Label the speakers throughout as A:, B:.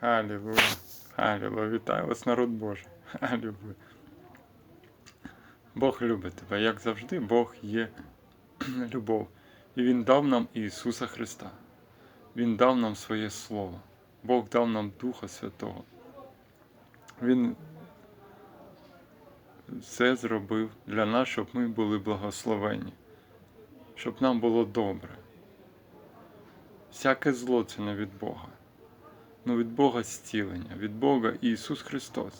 A: Алілуя. Алілуя. Вітаю вас, народ Божий. Алілуя. Бог любить тебе, як завжди, Бог є любов. І Він дав нам Ісуса Христа. Він дав нам своє Слово. Бог дав нам Духа Святого. Він все зробив для нас, щоб ми були благословені, щоб нам було добре. Всяке зло це не від Бога. Ну від Бога зцілення, від Бога Ісус Христос,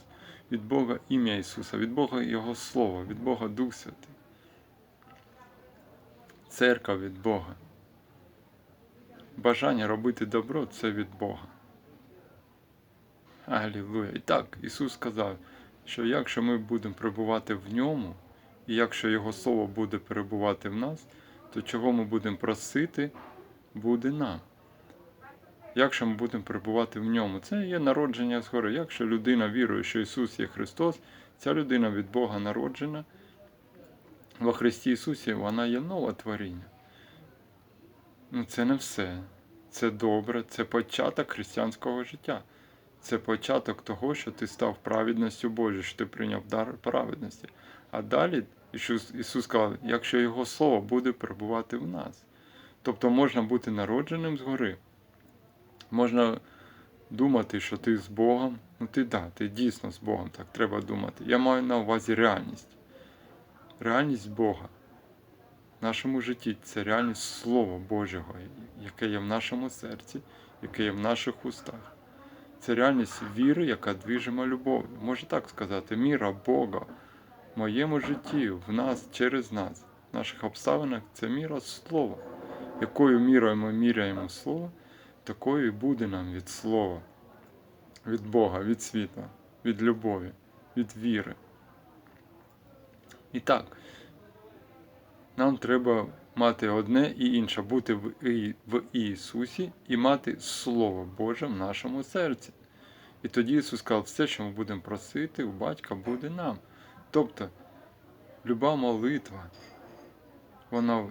A: від Бога ім'я Ісуса, від Бога Його Слово, від Бога Дух Святий. Церква від Бога. Бажання робити добро це від Бога. Алілуя. І так, Ісус сказав, що якщо ми будемо перебувати в ньому, і якщо Його Слово буде перебувати в нас, то чого ми будемо просити, буде нам. Якщо ми будемо перебувати в ньому, це є народження згори. Якщо людина вірує, що Ісус є Христос, ця людина від Бога народжена, во Христі Ісусі вона є нове творіння. Ну, це не все. Це добре, це початок християнського життя. Це початок того, що ти став праведністю Божою, що ти прийняв дар праведності. А далі Ісус, сказав, якщо Його Слово буде перебувати в нас. Тобто можна бути народженим згори. Можна думати, що ти з Богом. Ну ти да, ти дійсно з Богом, так треба думати. Я маю на увазі реальність. Реальність Бога. В нашому житті це реальність Слова Божого, яке є в нашому серці, яке є в наших устах. Це реальність віри, яка движима любов'ю. Може так сказати, міра Бога в моєму житті, в нас, через нас, в наших обставинах це міра Слова. Якою мірою ми міряємо Слово, такою і буде нам від Слова, від Бога, від світла, від любові, від віри. І так, нам треба мати одне і інше, бути в, Ісусі і мати Слово Боже в нашому серці. І тоді Ісус сказав, все, що ми будемо просити, у батька буде нам. Тобто, люба молитва, вона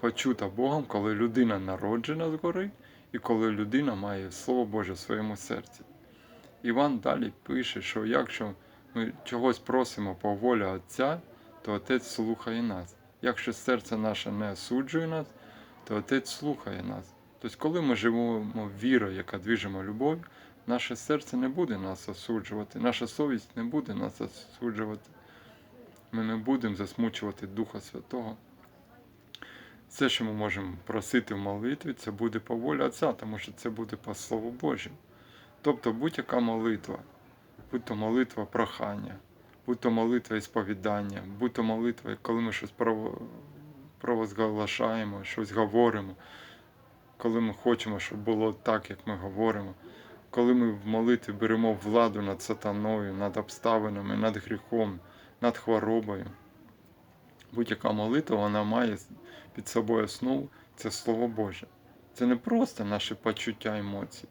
A: почута Богом, коли людина народжена згори, і коли людина має Слово Боже в своєму серці. Іван далі пише, що якщо ми чогось просимо по волі Отця, то Отець слухає нас. Якщо серце наше не осуджує нас, то Отець слухає нас. Тобто, коли ми живемо вірою, яка движимо любов'ю, наше серце не буде нас осуджувати, наша совість не буде нас осуджувати. Ми не будемо засмучувати Духа Святого. Все, що ми можемо просити в молитві, це буде по волі Отця, тому що це буде по Слову Божому. Тобто будь-яка молитва, будь то молитва прохання, будь то молитва ісповідання, будь то молитва, коли ми щось прово- провозглашаємо, щось говоримо, коли ми хочемо, щоб було так, як ми говоримо, коли ми в молитві беремо владу над сатаною, над обставинами, над гріхом, над хворобою. Будь-яка молитва вона має під собою основу це Слово Боже. Це не просто наші почуття емоції,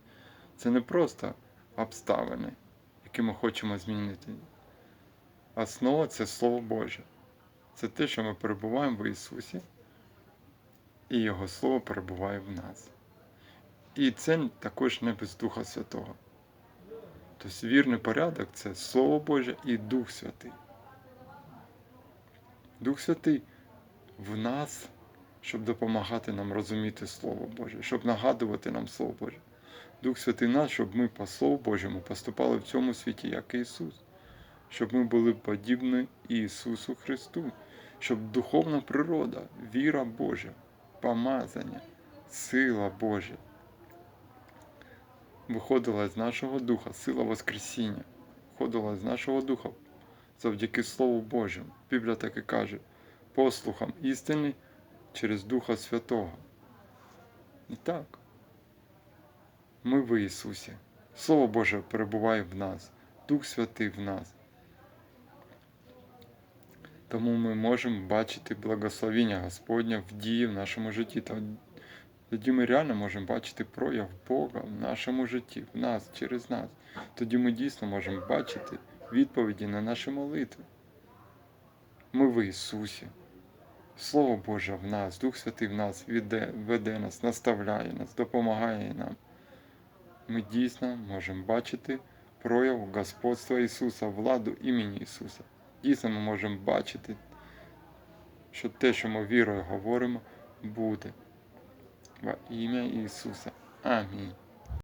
A: це не просто обставини, які ми хочемо змінити. Основа це Слово Боже. Це те, що ми перебуваємо в Ісусі, і Його Слово перебуває в нас. І це також не без Духа Святого. Тобто вірний порядок це Слово Боже і Дух Святий. Дух Святий в нас, щоб допомагати нам розуміти Слово Боже, щоб нагадувати нам Слово Боже. Дух Святий нас, щоб ми по Слову Божому поступали в цьому світі, як Ісус, щоб ми були подібні Ісусу Христу, щоб духовна природа, віра Божа, помазання, сила Божа виходила з нашого духа, сила Воскресіння, виходила з нашого духа завдяки Слову Божому. Біблія так і каже, послухам істини через Духа Святого. І так, ми в Ісусі. Слово Боже перебуває в нас, Дух Святий в нас. Тому ми можемо бачити благословіння Господня в дії в нашому житті. Тоді ми реально можемо бачити прояв Бога в нашому житті, в нас, через нас. Тоді ми дійсно можемо бачити відповіді на наші молитви. Ми в Ісусі. Слово Боже в нас, Дух Святий в нас веде, веде нас, наставляє нас, допомагає нам. ми дійсно можемо бачити прояв господства Ісуса, владу імені Ісуса. Дійсно, ми можемо бачити, що те, що ми вірою говоримо, буде. Во ім'я Ісуса. Амінь.